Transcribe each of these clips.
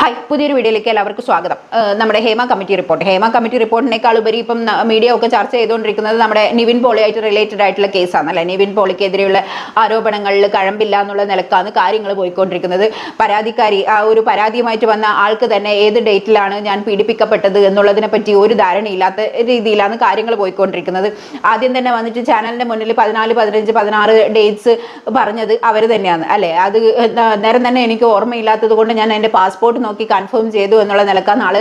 Hi പുതിയൊരു വീഡിയോയിലേക്ക് എല്ലാവർക്കും സ്വാഗതം. നമ്മുടെ Hema committee report. Hema committee റിപ്പോർട്ടിനേക്കാൾ ഉപരി ഇപ്പം മീഡിയ ഒക്കെ ചർച്ച ചെയ്തുകൊണ്ടിരിക്കുന്നത് നമ്മുടെ നിവിൻ പോളിയായിട്ട് റിലേറ്റഡ് ആയിട്ടുള്ള കേസാണ് അല്ലെ? നിവിൻ പോളിക്കെതിരെയുള്ള ആരോപണങ്ങളിൽ കഴമ്പില്ല എന്നുള്ള നിലക്കാണ് കാര്യങ്ങൾ പോയിക്കൊണ്ടിരിക്കുന്നത്. പരാതിക്കാരി ആ ഒരു പരാതിയുമായിട്ട് വന്ന ആൾക്ക് തന്നെ ഏത് ഡേറ്റിലാണ് ഞാൻ പീഡിപ്പിക്കപ്പെട്ടത് എന്നുള്ളതിനെ പറ്റി ഒരു ധാരണയില്ലാത്ത രീതിയിലാണ് കാര്യങ്ങൾ പോയിക്കൊണ്ടിരിക്കുന്നത്. ആദ്യം തന്നെ വന്നിട്ട് ചാനലിന്റെ മുന്നിൽ പതിനാല് പതിനഞ്ച് പതിനാറ് ഡേറ്റ്സ് പറഞ്ഞത് അവർ തന്നെയാണ് അല്ലേ? അത് നേരം തന്നെ എനിക്ക് ഓർമ്മയില്ലാത്തത് കൊണ്ട് ഞാൻ എന്റെ പാസ്പോർട്ട് നോക്കി കൺഫേം ചെയ്തു എന്നുള്ള നിലക്കാണ് ആൾ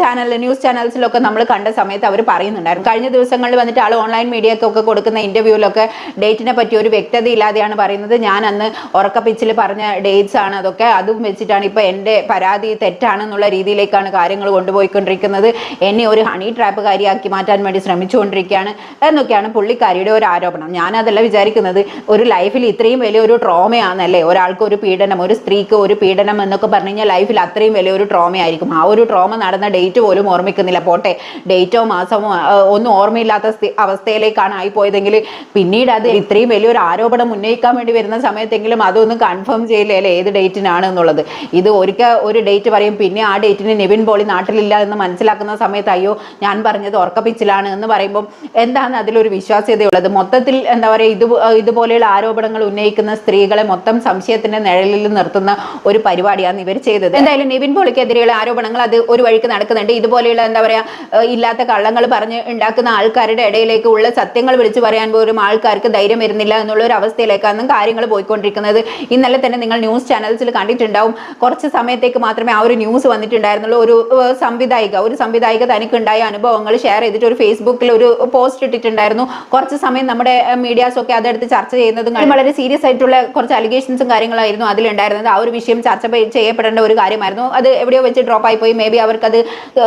ചാനൽ ന്യൂസ് ചാനൽസിലൊക്കെ നമ്മൾ കണ്ട സമയത്ത് അവർ പറയുന്നുണ്ടായിരുന്നു. കഴിഞ്ഞ ദിവസങ്ങളിൽ വന്നിട്ട് ആൾ ഓൺലൈൻ മീഡിയക്കൊക്കെ കൊടുക്കുന്ന ഇന്റർവ്യൂവിലൊക്കെ ഡേറ്റിനെ പറ്റി ഒരു വ്യക്തത ഇല്ലാതെയാണ് പറയുന്നത്. ഞാൻ അന്ന് ഉറക്കപ്പിച്ചിൽ പറഞ്ഞ ഡേറ്റ്സ് ആണ് അതൊക്കെ. അതും വെച്ചിട്ടാണ് ഇപ്പൊ എന്റെ പരാതി തെറ്റാണെന്നുള്ള രീതിയിലേക്കാണ് കാര്യങ്ങൾ കൊണ്ടുപോയിക്കൊണ്ടിരിക്കുന്നത്. എന്നെ ഒരു ഹണി ട്രാപ്പുകാരിയാക്കി മാറ്റാൻ വേണ്ടി ശ്രമിച്ചുകൊണ്ടിരിക്കുകയാണ് എന്നൊക്കെയാണ് പുള്ളിക്കാരിയുടെ ഒരു ആരോപണം. ഞാൻ അതല്ല വിചാരിക്കുന്നത്. ഒരു ലൈഫിൽ ഇത്രയും വലിയ ഒരു ട്രോമയാണല്ലേ ഒരാൾക്ക് ഒരു പീഡനം ഒരു സ്ത്രീക്ക് ഒരു പീഡനം എന്നൊക്കെ പറഞ്ഞു കഴിഞ്ഞാൽ ലൈഫിൽ അത്രയും വലിയൊരു ട്രോമ ആയിരിക്കും ആ ഒരു ട്രോമ നടന്ന ഡേറ്റ് പോലും ഓർമ്മിക്കുന്നില്ല. പോട്ടെ ഡേറ്റോ മാസമോ ഒന്നും ഓർമ്മയില്ലാത്ത സ്ഥി- അവസ്ഥയിലേക്കാണ് ആയിപ്പോയതെങ്കിൽ പിന്നീട് അത് ഇത്രയും വലിയൊരു ആരോപണം ഉന്നയിക്കാൻ വേണ്ടി വരുന്ന സമയത്തെങ്കിലും അതൊന്നും കൺഫേം ചെയ്യില്ലേ. അല്ലേ ഏത് ഡേറ്റിനാണ് എന്നുള്ളത്. ഇത് ഒരിക്കൽ ഒരു ഡേറ്റ് പറയും പിന്നെ ആ ഡേറ്റിന് നിവിൻ പോളി നാട്ടിലില്ല എന്ന് മനസ്സിലാക്കുന്ന സമയത്ത് അയ്യോ ഞാൻ പറഞ്ഞത് ഉറക്കപ്പിച്ചിലാണ് എന്ന് പറയുമ്പോൾ എന്താണ് അതിലൊരു വിശ്വാസ്യതയുള്ളത്? മൊത്തത്തിൽ എന്താ പറയുക ഇത് ഇതുപോലെയുള്ള ആരോപണങ്ങൾ ഉന്നയിക്കുന്ന സ്ത്രീകളെ മൊത്തം സംശയത്തിന്റെ നിഴലിൽ നിർത്തുന്ന ഒരു പരിപാടിയാണ് ഇവർ ചെയ്തത്. എന്തായാലും നിവിൻ പോളിക്കെതിരെയുള്ള ആരോപണങ്ങൾ അത് ഒരു വഴിക്ക് നടക്കുന്നുണ്ട്. ഇതുപോലെയുള്ള എന്താ പറയാ ഇല്ലാത്ത കള്ളങ്ങൾ പറഞ്ഞ് ഉണ്ടാക്കുന്ന ആൾക്കാരുടെ ഇടയിലേക്ക് ഉള്ള സത്യങ്ങൾ വിളിച്ചു പറയാൻ പോലും ആൾക്കാർക്ക് ധൈര്യം വരുന്നില്ല എന്നുള്ള ഒരു അവസ്ഥയിലേക്കാണ് കാര്യങ്ങൾ പോയിക്കൊണ്ടിരിക്കുന്നത്. ഇന്നലെ തന്നെ നിങ്ങൾ ന്യൂസ് ചാനൽസിൽ കണ്ടിട്ടുണ്ടാവും. കുറച്ച് സമയത്തേക്ക് മാത്രമേ ആ ഒരു ന്യൂസ് വന്നിട്ടുണ്ടായിരുന്നുള്ളൂ. ഒരു സംവിധായിക ഒരു സംവിധായിക തനിക്ക് തനിക്കുണ്ടായ അനുഭവങ്ങൾ ഷെയർ ചെയ്തിട്ട് ഒരു ഫേസ്ബുക്കിൽ ഒരു പോസ്റ്റ് ഇട്ടിട്ടുണ്ടായിരുന്നു. കുറച്ച് സമയം നമ്മുടെ മീഡിയാസ് ഒക്കെ അതെടുത്ത് ചർച്ച ചെയ്യുന്നതും വളരെ സീരിയസ് ആയിട്ടുള്ള കുറച്ച് അലിഗേഷൻസും കാര്യങ്ങളായിരുന്നു അതിലുണ്ടായിരുന്നത്. ആ ഒരു വിഷയം ചർച്ച ചെയ്യപ്പെടേണ്ട ഒരു കാര്യമായിരുന്നു. അത് എവിടെയോ വെച്ച് ഡ്രോപ്പ് ആയി പോയി മേ ബി അവർക്കത്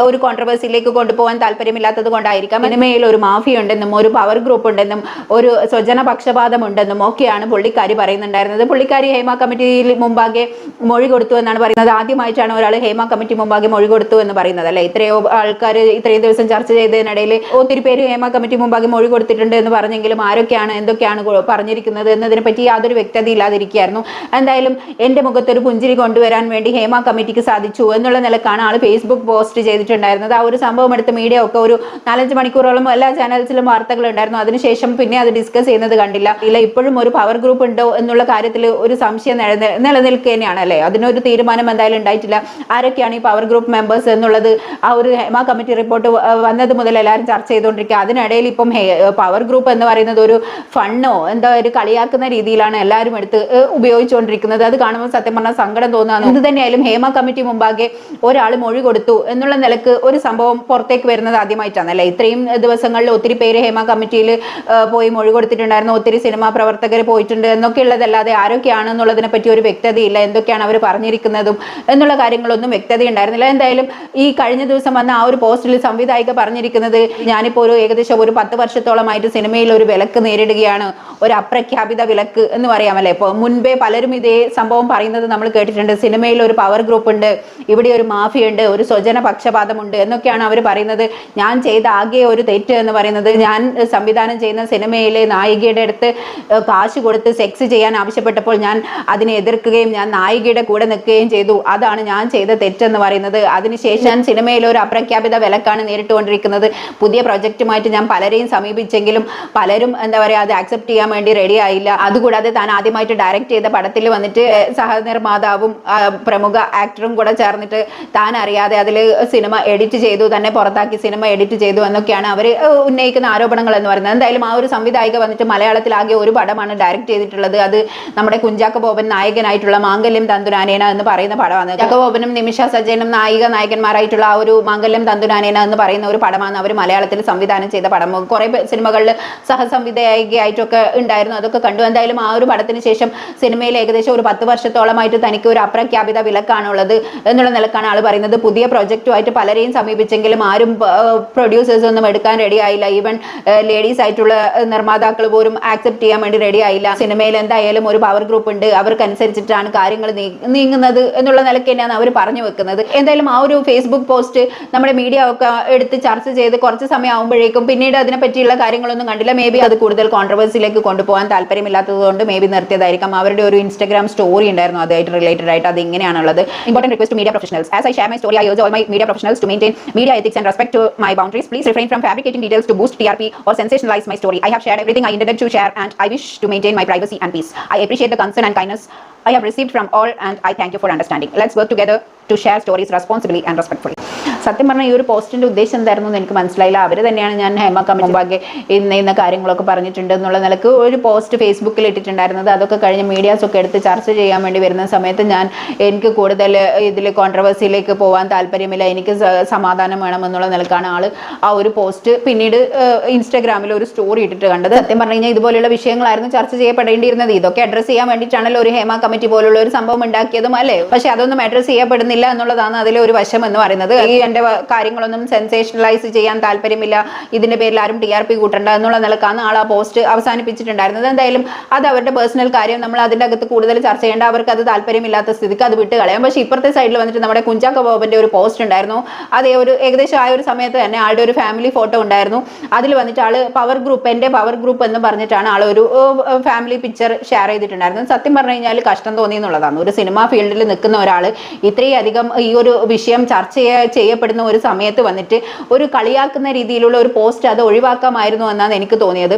ഒരു കോൺട്രവേഴ്സിയിലേക്ക് കൊണ്ടുപോകാൻ താല്പര്യമില്ലാത്തത് കൊണ്ടായിരിക്കാം. സിനിമയിൽ ഒരു മാഫിയ ഉണ്ടെന്നും ഒരു പവർ ഗ്രൂപ്പ് ഉണ്ടെന്നും ഒരു സ്വജന പക്ഷപാതം ഉണ്ടെന്നും ഒക്കെയാണ് പുള്ളിക്കാരി പറയുന്നുണ്ടായിരുന്നത്. പുള്ളിക്കാരി ഹേമ കമ്മിറ്റിയിൽ മുമ്പാകെ മൊഴി കൊടുത്തു എന്നാണ് പറയുന്നത്. ആദ്യമായിട്ടാണ് ഒരാൾ ഹേമ കമ്മിറ്റി മുമ്പാകെ മൊഴി കൊടുത്തു എന്ന് പറയുന്നത് അല്ലെ? ഇത്രയോ ആൾക്കാർ ഇത്രയും ദിവസം ചർച്ച ചെയ്തതിനിടയിൽ ഒത്തിരി പേര് ഹേമ കമ്മിറ്റി മുമ്പാകെ മൊഴി കൊടുത്തിട്ടുണ്ട് എന്ന് പറഞ്ഞെങ്കിലും ആരൊക്കെയാണ് എന്തൊക്കെയാണ് പറഞ്ഞിരിക്കുന്നത് എന്നതിനെ പറ്റി യാതൊരു വ്യക്തത ഇല്ലാതിരിക്കുകയായിരുന്നു എന്തായാലും എന്റെ മുഖത്തൊരു പുഞ്ചിരി കൊണ്ടുവരാൻ വേണ്ടി ഹേമ കമ്മിറ്റിക്ക് സാധിച്ചു എന്നുള്ള നിലക്കാണ് ആൾ ഫേസ്ബുക്ക് പോസ്റ്റ് ചെയ്തിട്ടുണ്ടായിരുന്നത്. ആ ഒരു സംഭവം എടുത്ത് മീഡിയ ഒക്കെ ഒരു നാലഞ്ച് മണിക്കൂറോളം എല്ലാ ചാനൽസിലും വാർത്തകൾ ഉണ്ടായിരുന്നു അതിനുശേഷം പിന്നെ അത് ഡിസ്കസ് ചെയ്യുന്നത് കണ്ടില്ല. ഇല്ല ഇപ്പോഴും ഒരു പവർ ഗ്രൂപ്പ് ഉണ്ടോ എന്നുള്ള കാര്യത്തിൽ ഒരു സംശയം നിലനിൽക്കുകയാണ് അല്ലേ? അതിനൊരു തീരുമാനം എന്തായാലും ഉണ്ടായിട്ടില്ല. ആരൊക്കെയാണ് ഈ പവർ ഗ്രൂപ്പ് മെമ്പേഴ്സ് എന്നുള്ളത്? ആ ഒരു ഹേമ കമ്മിറ്റി റിപ്പോർട്ട് വന്നത് മുതൽ എല്ലാവരും ചർച്ച ചെയ്തുകൊണ്ടിരിക്കുക അതിനിടയിൽ ഇപ്പം പവർ ഗ്രൂപ്പ് എന്ന് പറയുന്നത് ഒരു ഫണ്ണോ എന്താ ഒരു കളിയാക്കുന്ന രീതിയിലാണ് എല്ലാവരും എടുത്ത് ഉപയോഗിച്ചുകൊണ്ടിരിക്കുന്നത് അത് കാണുമ്പോൾ സത്യം പറഞ്ഞാൽ സങ്കടം തോന്നുന്നു എന്ത് തന്നെയായാലും ഹേമ കമ്മിറ്റി മുമ്പാകെ ഒരാൾ മൊഴി കൊടുത്തു എന്നുള്ള നിലയ്ക്ക് ഒരു സംഭവം പുറത്തേക്ക് വരുന്നത് ആദ്യമായിട്ടാണ് അല്ലേ ഇത്രയും ദിവസങ്ങളിൽ ഒത്തിരി പേര് ഹേമ കമ്മിറ്റിയിൽ പോയി മൊഴി കൊടുത്തിട്ടുണ്ടായിരുന്നു. ഒത്തിരി സിനിമാ പ്രവർത്തകർ പോയിട്ടുണ്ട്. എന്നൊക്കെ ഉള്ളതല്ലാതെ ആരൊക്കെയാണെന്നുള്ളതിനെ പറ്റി ഒരു വ്യക്തതയില്ല. എന്തൊക്കെയാണ് അവർ പറഞ്ഞിരിക്കുന്നതും എന്നുള്ള കാര്യങ്ങളൊന്നും വ്യക്തത ഉണ്ടായിരുന്നില്ല എന്തായാലും ഈ കഴിഞ്ഞ ദിവസം വന്ന ആ ഒരു പോസ്റ്റിൽ സംവിധായിക പറഞ്ഞിരിക്കുന്നത് ഞാനിപ്പോൾ ഒരു ഏകദേശം ഒരു പത്ത് വർഷത്തോളമായിട്ട് സിനിമയിൽ ഒരു വിലക്ക് നേരിടുകയാണ് ഒരു അപ്രഖ്യാപിത വിലക്ക് എന്ന് പറയാമല്ലേ? ഇപ്പോൾ മുൻപേ പലരും ഇതേ സംഭവം പറയുന്നത് നമ്മൾ കേട്ടിട്ടുണ്ട്. സിനിമയിൽ ഒരു പവർ ഗ്രൂപ്പ് ഉണ്ട് ഇവിടെ ഒരു മാഫിയ ഉണ്ട് ഒരു സ്വജന പക്ഷപാതമുണ്ട് എന്നൊക്കെയാണ് അവർ പറയുന്നത്. ഞാൻ ചെയ്ത ആകെ ഒരു തെറ്റ് എന്ന് പറയുന്നത് ഞാൻ സംവിധാനം ചെയ്യുന്ന സിനിമയിലെ നായികയുടെ അടുത്ത് കാശ് കൊടുത്ത് സെക്സ് ചെയ്യാൻ ആവശ്യപ്പെട്ടപ്പോൾ ഞാൻ അതിനെ എതിർക്കുകയും ഞാൻ നായികയുടെ കൂടെ നിൽക്കുകയും ചെയ്തു. അതാണ് ഞാൻ ചെയ്ത തെറ്റെന്ന് പറയുന്നത്. അതിനുശേഷം ഞാൻ സിനിമയിൽ ഒരു അപ്രഖ്യാപിത വിലക്കാണ് നേരിട്ടുകൊണ്ടിരിക്കുന്നത്. പുതിയ പ്രൊജക്റ്റുമായിട്ട് ഞാൻ പലരെയും സമീപിച്ചെങ്കിലും പലരും എന്താ പറയുക അത് ആക്സെപ്റ്റ് ചെയ്യാൻ വേണ്ടി റെഡി ആയില്ല. അതുകൂടാതെ താൻ ആദ്യമായിട്ട് ഡയറക്റ്റ് ചെയ്ത പടത്തിൽ വന്നിട്ട് സഹനിർമ്മാതാവും പ്രമുഖ ആക്ടറും കൂടെ ചേർന്നിട്ട് താൻ അറിയാതെ അതിൽ സിനിമ എഡിറ്റ് ചെയ്തു തന്നെ പുറത്താക്കി സിനിമ എഡിറ്റ് ചെയ്തു എന്നൊക്കെയാണ് അവർ ഉന്നയിക്കുന്ന ആരോപണങ്ങൾ എന്ന് പറയുന്നത്. എന്തായാലും ആ ഒരു സംവിധായിക വന്നിട്ട് മലയാളത്തിൽ ആകെ ഒരു പടമാണ് ഡയറക്റ്റ് ചെയ്തിട്ടുള്ളത്. അത് നമ്മുടെ കുഞ്ചാക്ക ബോബൻ നായകനായിട്ടുള്ള മാംഗല്യം തന്തുരാനേന എന്ന് പറയുന്ന പടമാണ്. കുഞ്ചാക്ക ബോബനും നിമിഷ സജയനും നായിക നായകന്മാരായിട്ടുള്ള ആ ഒരു മാംഗല്യം തന്തുരാനേന എന്ന് പറയുന്ന ഒരു പടമാണ് അവർ മലയാളത്തിൽ സംവിധാനം ചെയ്ത പടം. കുറെ സിനിമകളിൽ സഹസംവിധായികയായിട്ടൊക്കെ ഉണ്ടായിരുന്നു. അതൊക്കെ കണ്ടു. എന്തായാലും ആ ഒരു പടത്തിന് ശേഷം സിനിമയിൽ ഏകദേശം ഒരു പത്ത് വർഷത്തോളമായിട്ട് തനിക്ക് ഒരു അപ്രഖ്യാപിത വിലക്കാണുള്ളത് എന്നുള്ള നിലക്കാണ് ആൾ പറയുന്നത്. പുതിയ പ്രൊജക്റ്റുമായിട്ട് പലരെയും സമീപിച്ചെങ്കിലും ആരും പ്രൊഡ്യൂസേഴ്സ് ഒന്നും എടുക്കാൻ റെഡി ആയില്ല. ഈവൻ ലേഡീസ് ആയിട്ടുള്ള നിർമ്മാതാക്കൾ പോലും ആക്സെപ്റ്റ് ചെയ്യാൻ വേണ്ടി റെഡി ആയില്ല. സിനിമയിൽ എന്തായാലും ഒരു പവർ ഗ്രൂപ്പ് ഉണ്ട്. അവർക്കനുസരിച്ചിട്ടാണ് കാര്യങ്ങൾ നീങ്ങുന്നത് എന്നുള്ള നിലയ്ക്ക് തന്നെയാണ് അവർ പറഞ്ഞു വെക്കുന്നത്. എന്തായാലും ആ ഒരു ഫേസ്ബുക്ക് പോസ്റ്റ് നമ്മുടെ മീഡിയ ഒക്കെ എടുത്ത് ചർച്ച ചെയ്ത് കുറച്ച് സമയം ആകുമ്പോഴേക്കും പിന്നീട് അതിനെ പറ്റിയുള്ള കാര്യങ്ങളൊന്നും കണ്ടില്ല. മേ ബി അത് കൂടുതൽ കോൺട്രവേഴ്സിയിലേക്ക് കൊണ്ടുപോകാൻ താല്പര്യമില്ലാത്തത് കൊണ്ട് മേ ബി നിർത്തിയതായിരിക്കാം. അവരുടെ ഒരു ഇൻസ്റ്റാഗ്രാം സ്റ്റോറി ഉണ്ടായിരുന്നു. അതുമായിട്ട് റിലേറ്റഡ് ആയിട്ട് അത് ഇങ്ങനെയാണുള്ളത്. Important request to media professionals. As I share my story, I urge all my media professionals to maintain media ethics and respect to my boundaries. Please refrain from fabricating details to boost TRP or sensationalize my story. I have shared everything I intended to share and I wish to maintain my privacy and peace. I appreciate the concern and kindness I have received from all and I thank you for understanding. Let's work together to share stories responsibly and respectfully സത്യം പറഞ്ഞാൽ ഈ ഒരു പോസ്റ്റിന്റെ ഉദ്ദേശം എന്തായിരുന്നു എന്ന് എനിക്ക് മനസ്സിലായില്ല. അവർ തന്നെയാണ് ഞാൻ ഹേമ കമ്മിറ്റി മുമ്പാകെ ഇന്ന ഇന്ന കാര്യങ്ങളൊക്കെ പറഞ്ഞിട്ടുണ്ട് എന്നുള്ള നിലയ്ക്ക് ഒരു പോസ്റ്റ് ഫേസ്ബുക്കിൽ ഇട്ടിട്ടുണ്ടായിരുന്നത്. അതൊക്കെ കഴിഞ്ഞ് മീഡിയാസൊക്കെ എടുത്ത് ചർച്ച ചെയ്യാൻ വേണ്ടി വരുന്ന സമയത്ത് ഞാൻ എനിക്ക് കൂടുതൽ ഇതിൽ കോൺട്രവേഴ്സിയിലേക്ക് പോകാൻ താല്പര്യമില്ല. എനിക്ക് സമാധാനം വേണം എന്നുള്ള നിലക്കാണ് ആൾ ആ ഒരു പോസ്റ്റ് പിന്നീട് ഇൻസ്റ്റാഗ്രാമിൽ ഒരു സ്റ്റോറി ഇട്ടിട്ട് കണ്ടത്. സത്യം പറഞ്ഞു കഴിഞ്ഞാൽ ഇതുപോലെയുള്ള വിഷയങ്ങളായിരുന്നു ചർച്ച ചെയ്യപ്പെടേണ്ടിയിരുന്നത്. ഇതൊക്കെ അഡ്രസ്സ് ചെയ്യാൻ വേണ്ടിയിട്ടാണല്ലോ ഒരു ഹേമ കമ്മിറ്റി പോലുള്ള ഒരു സംഭവം ഉണ്ടാക്കിയതും അല്ലേ? പക്ഷെ അതൊന്നും അഡ്രസ്സ് ചെയ്യപ്പെടുന്നില്ല എന്നുള്ളതാണ് അതിലെ ഒരു വശം എന്ന് പറയുന്നത്. ഈ എന്റെ കാര്യങ്ങളൊന്നും സെൻസേഷണലൈസ് ചെയ്യാൻ താല്പര്യമില്ല. ഇതിന്റെ പേരിൽ ആരും ടി ആർ പി കൂട്ടണ്ട എന്നുള്ള നിലക്കാണ് ആൾ ആ പോസ്റ്റ് അവസാനിപ്പിച്ചിട്ടുണ്ടായിരുന്നത്. എന്തായാലും അത് അവരുടെ പേഴ്സണൽ കാര്യം. നമ്മൾ അതിന്റെ അകത്ത് കൂടുതൽ ചർച്ച ചെയ്യേണ്ട. അവർക്ക് അത് താല്പര്യമില്ലാത്ത സ്ഥിതിക്ക് അത് വിട്ട് കളയാം. പക്ഷേ ഇപ്പുറത്തെ സൈഡിൽ വന്നിട്ട് നമ്മുടെ കുഞ്ചാക്ക ബോബന്റെ ഒരു പോസ്റ്റ് ഉണ്ടായിരുന്നു. അതേ ഒരു ഏകദേശം ആ ഒരു സമയത്ത് തന്നെ ആളുടെ ഒരു ഫാമിലി ഫോട്ടോ ഉണ്ടായിരുന്നു. അതിൽ വന്നിട്ട് ആൾ പവർ ഗ്രൂപ്പ് എന്റെ പവർ ഗ്രൂപ്പ് എന്ന് പറഞ്ഞിട്ടാണ് ആൾ ഒരു ഫാമിലി പിക്ചർ ഷെയർ ചെയ്തിട്ടുണ്ടായിരുന്നത്. സത്യം പറഞ്ഞു കഴിഞ്ഞാൽ കഷ്ടം തോന്നി എന്നുള്ളതാണ്. ഒരു സിനിമാ ഫീൽഡിൽ നിൽക്കുന്ന ഒരാൾ ഇത്രയും അധികം ഈ ഒരു വിഷയം ചർച്ച ചെയ്യപ്പെടുന്ന ഒരു സമയത്ത് വന്നിട്ട് ഒരു കളിയാക്കുന്ന രീതിയിലുള്ള ഒരു പോസ്റ്റ് അത് ഒഴിവാക്കാമായിരുന്നു എന്നാണ് എനിക്ക് തോന്നിയത്.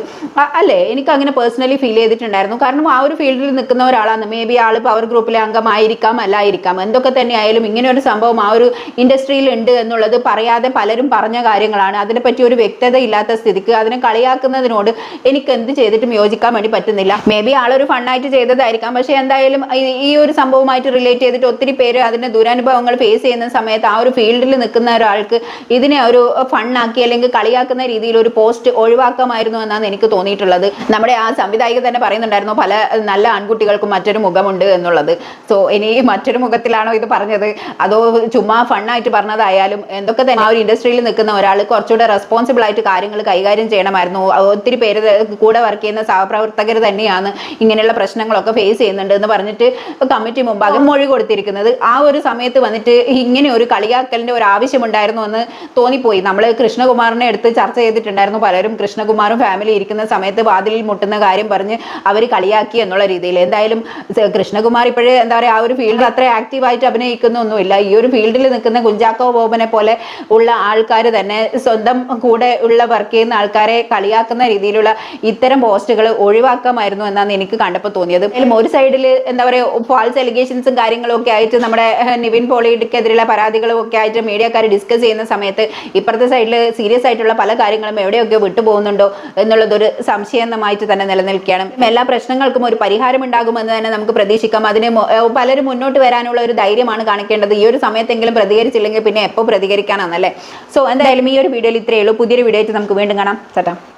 അല്ലേ? എനിക്ക് അങ്ങനെ പേഴ്സണലി ഫീൽ ചെയ്തിട്ടുണ്ടായിരുന്നു. കാരണം ആ ഒരു ഫീൽഡിൽ നിൽക്കുന്ന ഒരാളാണ്. മേ ബി ആൾ പവർ ഗ്രൂപ്പിലെ അംഗമായിരിക്കാം അല്ലായിരിക്കാം. എന്തൊക്കെ തന്നെ ആയാലും ഇങ്ങനെ ഒരു സംഭവം ആ ഒരു ഇൻഡസ്ട്രിയിൽ ഉണ്ട് എന്നുള്ളത് പറയാതെ പലരും പറഞ്ഞ കാര്യങ്ങളാണ്. അതിനെപ്പറ്റി ഒരു വ്യക്തത ഇല്ലാത്ത സ്ഥിതിക്ക് അതിനെ കളിയാക്കുന്നതിനോട് എനിക്ക് എന്ത് ചെയ്തിട്ടും യോജിക്കാൻ വേണ്ടി പറ്റുന്നില്ല. മേ ബി ആളൊരു ഫണ്ണായിട്ട് ചെയ്തതായിരിക്കാം. പക്ഷേ എന്തായാലും ഈ- ഒരു സംഭവമായിട്ട് റിലേറ്റ് ചെയ്തിട്ട് ഒത്തിരി പേര് അതിന്റെ ദുരനുഭവങ്ങൾ ഫേസ് ചെയ്യുന്ന സമയത്ത് ആ ഒരു ഫീൽഡിൽ നിൽക്കുന്ന ഒരാൾക്ക് ഇതിനെ ഒരു ഫണ്ണാക്കി അല്ലെങ്കിൽ കളിയാക്കുന്ന രീതിയിൽ ഒരു പോസ്റ്റ് ഒഴിവാക്കാമായിരുന്നു എന്നാണ് എനിക്ക് തോന്നിയിട്ടുള്ളത്. നമ്മുടെ ആ സംവിധായിക തന്നെ പറയുന്നുണ്ടായിരുന്നു പല നല്ല ആൺകുട്ടികൾക്കും മറ്റൊരു മുഖമുണ്ട് എന്നുള്ളത്. സോ ഇനി മറ്റൊരു മുഖത്തിലാണോ ഇത് പറഞ്ഞത്? അതോ ചുമ്മാ ഫണ്ണായിട്ട് പറഞ്ഞതായാലും എന്തൊക്കെ തന്നെ ആ ഒരു ഇൻഡസ്ട്രിയിൽ നിൽക്കുന്ന ഒരാൾ കുറച്ചുകൂടെ റെസ്പോൺസിബിൾ ആയിട്ട് കാര്യങ്ങൾ കൈകാര്യം ചെയ്യണമായിരുന്നു. ഒത്തിരി പേര് കൂടെ വർക്ക് ചെയ്യുന്ന സഹപ്രവർത്തകർ തന്നെയാണ് ഇങ്ങനെയുള്ള പ്രശ്നങ്ങളൊക്കെ ഫേസ് ചെയ്യുന്നുണ്ട് എന്ന് പറഞ്ഞിട്ട് കമ്മിറ്റി മുമ്പാകെ മൊഴി കൊടുത്തിരിക്കുന്നത്. ആ ഒരു സമയത്ത് വന്നിട്ട് ഇങ്ങനെ ഒരു കളിയാക്കലിന്റെ ഒരു ആവശ്യമുണ്ടായിരുന്നു എന്ന് തോന്നിപ്പോയി. നമ്മൾ കൃഷ്ണകുമാറിനെ എടുത്ത് ചർച്ച ചെയ്തിട്ടുണ്ടായിരുന്നു. പലരും കൃഷ്ണകുമാറും ഫാമിലി ഇരിക്കുന്ന സമയത്ത് വാതിലിൽ മുട്ടുന്ന കാര്യം പറഞ്ഞ് അവർ കളിയാക്കി എന്നുള്ള രീതിയിൽ. എന്തായാലും കൃഷ്ണകുമാർ ഇപ്പോഴേ എന്താ പറയുക ആ ഒരു ഫീൽഡിൽ അത്ര ആക്റ്റീവായിട്ട് അഭിനയിക്കുന്നൊന്നുമില്ല. ഈ ഒരു ഫീൽഡിൽ നിൽക്കുന്ന കുഞ്ചാക്കോ ബോബനെ പോലെ ഉള്ള ആൾക്കാർ തന്നെ സ്വന്തം കൂടെ ഉള്ള വർക്ക് ചെയ്യുന്ന ആൾക്കാരെ കളിയാക്കുന്ന രീതിയിലുള്ള ഇത്തരം പോസ്റ്റുകൾ ഒഴിവാക്കാമായിരുന്നു എന്നാണ് എനിക്ക് കണ്ടപ്പോൾ തോന്നിയത്. ഒരു സൈഡിൽ എന്താ പറയുക ഫാൾസ് എലിഗേഷൻസും കാര്യങ്ങളും ഒക്കെ ആയിട്ട് നമ്മുടെ നിവിൻ പോളിക്കെതിരെയുള്ള പരാതികളും ഒക്കെ ആയിട്ട് മീഡിയക്കാർ ഡിസ്കസ് ചെയ്യുന്ന സമയത്ത് ഇപ്പുറത്തെ സൈഡിൽ സീരിയസ് ആയിട്ടുള്ള പല കാര്യങ്ങളും എവിടെയൊക്കെ വിട്ടുപോകുന്നുണ്ടോ എന്നുള്ളതൊരു സംശയമായിട്ട് തന്നെ നിലനിൽക്കുകയാണ്. എല്ലാ പ്രശ്നങ്ങൾക്കും ഒരു പരിഹാരം ഉണ്ടാകുമെന്ന് തന്നെ നമുക്ക് പ്രതീക്ഷിക്കാം. അതിന് പലരും മുന്നോട്ട് വരാനുള്ള ഒരു ധൈര്യമാണ് കാണിക്കേണ്ടത്. ഈ ഒരു സമയത്തെങ്കിലും പ്രതികരിച്ചില്ലെങ്കിൽ പിന്നെ എപ്പോൾ പ്രതികരിക്കാനാണല്ലേ സോ എന്തായാലും ഈ ഒരു വീഡിയോയിൽ ഇത്രയേ ഉള്ളൂ. പുതിയൊരു വീഡിയോ ആയിട്ട് നമുക്ക് വീണ്ടും കാണാം. ചേട്ടാ